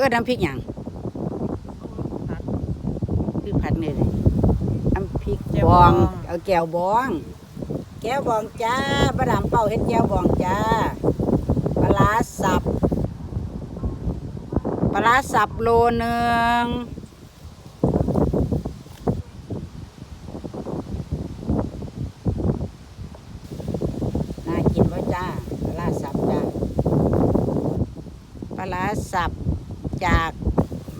ก็น้ำพริกหยังผัดคือผัดนี่เลยน้ำพริกแจ่วบบอองงเอาแก้วบอง แก้วบองจ้าประดามเป้าเฮ็ดแก้วบองจ้าปลาร้าสับปลาร้าสับโลหนึ่งน่ากินวะจ้าปลาร้าสับจ้าปลาร้าสับ จาก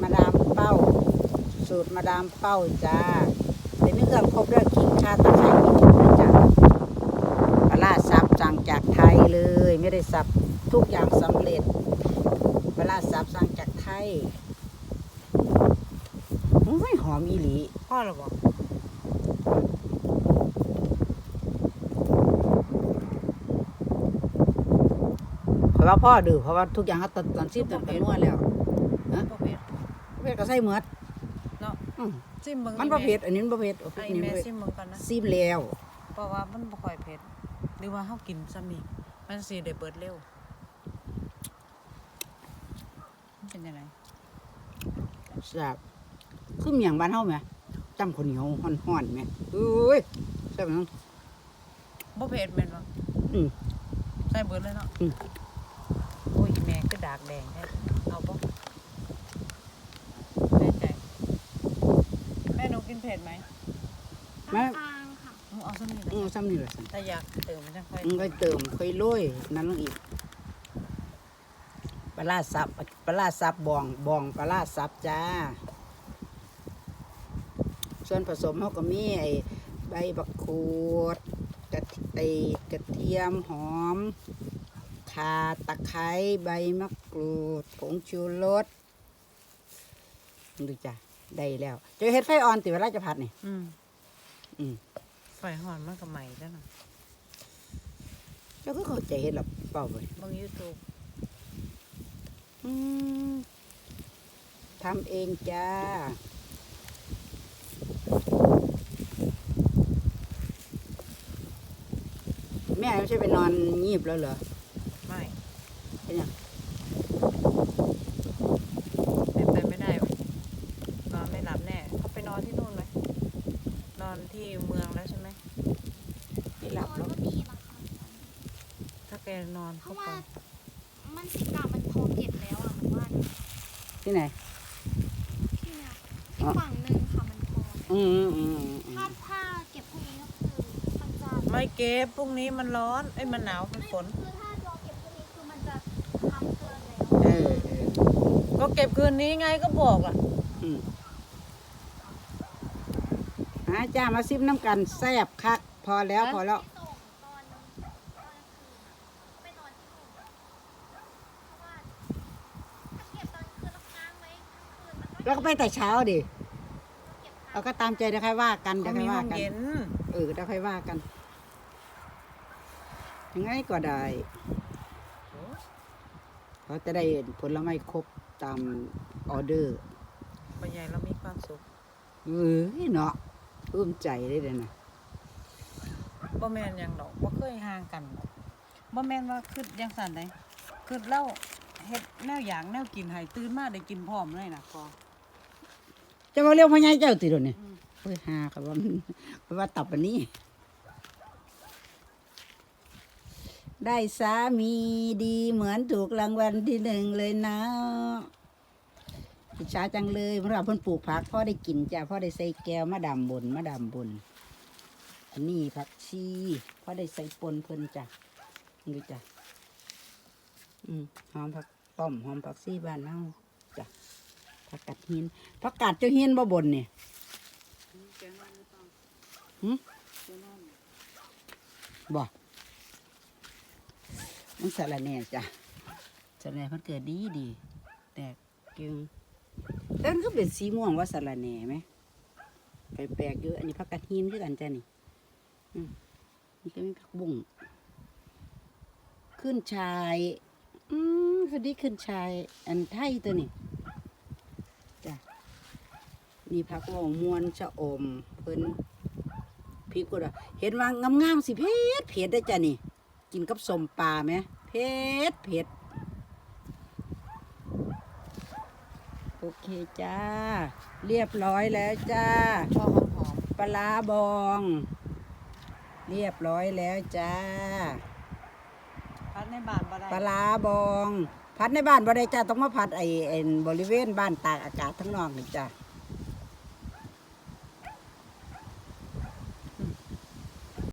มาดามเป้า สูตรมาดามเป้าจ้าเป็นเครื่องครบแล้วขิงข่าตะไคร้มีทุกเลยจ้าปลาร้าสับสั่งจากไทยเลย ไม่ได้สับทุกอย่างสำเร็จปลาร้าสับสั่งจากไทยโอ้ยหอมอีหลีพ่อเราบอกเพราะว่าพ่อดื้อเพราะว่าทุกอย่างเขาตอนตอนซีบตอนกันนวดแล้ว บ่เผ็ดเผ็ดก็ใส่เหมือดเนาะอืมซิมเบิ่งมันบ่เผ็ดอันนี้มันบ่เผ็ดโอ้ไอ้ยนี่แม่บ่เผ็ดซิมเบิ่งก่อนนะซีบแล้ว เพราะว่ามันบ่ค่อยเผ็ดหรือว่าเฮากินซ้ำนี่มันสิได้เบิดเร็วมันเป็นยังไงแซ่บคือเมียงบ้านเฮาไหมจำข้าวเหนียวห่อนๆไหมเอ้ยแซ่บจังบ่เผ็ดแม่นบ่อืมใส่เบิดเลยเนาะอืม โอ้ยแม่ก็ดากแดงแท้เอาบ่แน่ใจแม่หนู กินเผ็ดไหมแม่กลางค่ะหนูเอาซ้ำนี่อืมนะซ้ำนี่แหละสันถ้าอยากเติมมันจะค่อยอืมค่อยเติมค่อยโรยนั่นลงอีกปลาร้าสับปลาร้าสับบองบองปลาร้าสับจ้า ส่วนผสมเขาก็มีไอ้ใบบักคูดกระเทีไอ้กระเทียมหอมข่าตะไคร้ใบมะกรูดผงชูรสดูจ้ะ ได้แล้วเจะเฮ็ดไฟอ่อนติเวลาจะผัดนี่อืมอืมไฟหอนมันก็ใหม่แล้วนะเจ้าก็เข้าใจเฮ็ดหรอเปล่าเว้ยเบางยูทูบอืมทำเองจ้า แม่ไม่ใช่ไปนอนงีบแล้วเหรอ ไม่ เป็นยัง เป็นไปไม่ได้นอนไม่หลับแน่เขาไปนอนที่นู่นไหมนอนที่เมืองแล้วใช่ไหม ไม่ หลับนแล้อวนก็ดีนะคะถ้าแกนอนเพเข้าราะไปว่ามันสิกามันพอเก็บแล้วอะหนูว่านะที่ไหน ที่เนี่ยอีกฝั่งหนึ่งค่ะมันพออืมอืมอืมอืถ้ามถ้าเก็บพวกนี้ก็คือมันจะไม่เก็บพรุ่งนี้มันร้อนไอ้ยมันหนาวมันฝน คือถ้าเราเก็บพวกนี้คือมันจะทำเกินแล้วเออเออก็เก็บคืนนี้ไงก็บอกอะอืมหาจ้ามาซิมน้ำกันแซ่บคักพอแล้วพอแล้วส่งตอนตอนกลางคืนไปนอนที่นู่นเพราะว่าถ้าเก็บตอนคืนแล้วค้างไว้ทั้งคืนมันก็ แล้วก็ไปแต่เช้าดิเก็บเราก็ตามใจเดี๋ยวค่อยว่ากันเดี๋เขายวค่มีอยห้ว่าองกัน เย็น เออเดี๋ยวค่อยว่ากัน ยังไงก็ได้เขาจะได้ผลไม้ครบตามออเดอร์ บรรยายเรามีความสุขเอ้ยเนาะปลื้มใจได้เลยนะบ่แมนหยังดอกบ่เคยห่างกันดอกบ่แมนว่าคืดยังสั่นไดคืดเล่าเฮ็ดแนวอย่างแนวกินให้ตื่นมาได้กินพร้อมเลยนะพอ จะมาเรียกพ่อใหญ่เจ้าติโดนเนี่ยอืมเฮ้ยหาครับว่ามันว่าตับอันนี้ ได้สามีดีเหมือนถูกรางวัลที่หนึ่งเลยนะอิจฉาจังเลยเพราะว่าเพิ่นปลูกผักพ่อได้กินจ้ะพ่อได้ใส่แก้วมาดำบนมาดำบน อันนี้ผักชีพ่อได้ใส่ปนเพิ่นจ้ะนี่จ้ะอืมหอมผักป้อมหอมผักชีบ้านเฮาะ ผักกัดหินผักกาดเจ้าหินบ่บนเนี่ยหืมบ่มันสาระแหน่จ้ะสาระแหน่มันเกิดดีดี แตกเก่งแต่มันก็เป็นสีม่วงว่าสาระแหน่ไหมแปลกๆอยู่อันนี้ผักกาดหินคือกันจ้ะนี่อืมนี่ก็มีผักบุ้งขึ้นชาย อืมพอดีขึ้นชาย อันไทยตัวนี้ นี่ผักว่ามวนชะอมเพิ่นพริกก็ได้เห็นว่างามๆสิเผ็ดเผ็ดได้อจ้ะนี่ กินกับสมปลาไหมเผ็ดเผ็ดโอเคจ้า เรียบร้อยแล้วจ้าพอหอมปลาร้าบอง เรียบร้อยแล้วจ้าๆพัดในบ้านบ่ได้ปลาร้าบอง พัดในบ้านบ่ได้จ้าต้องมาพัดไอ้ไอ้บริเวณบ้านตากอากาศทั้งนอกนี่จ้าอ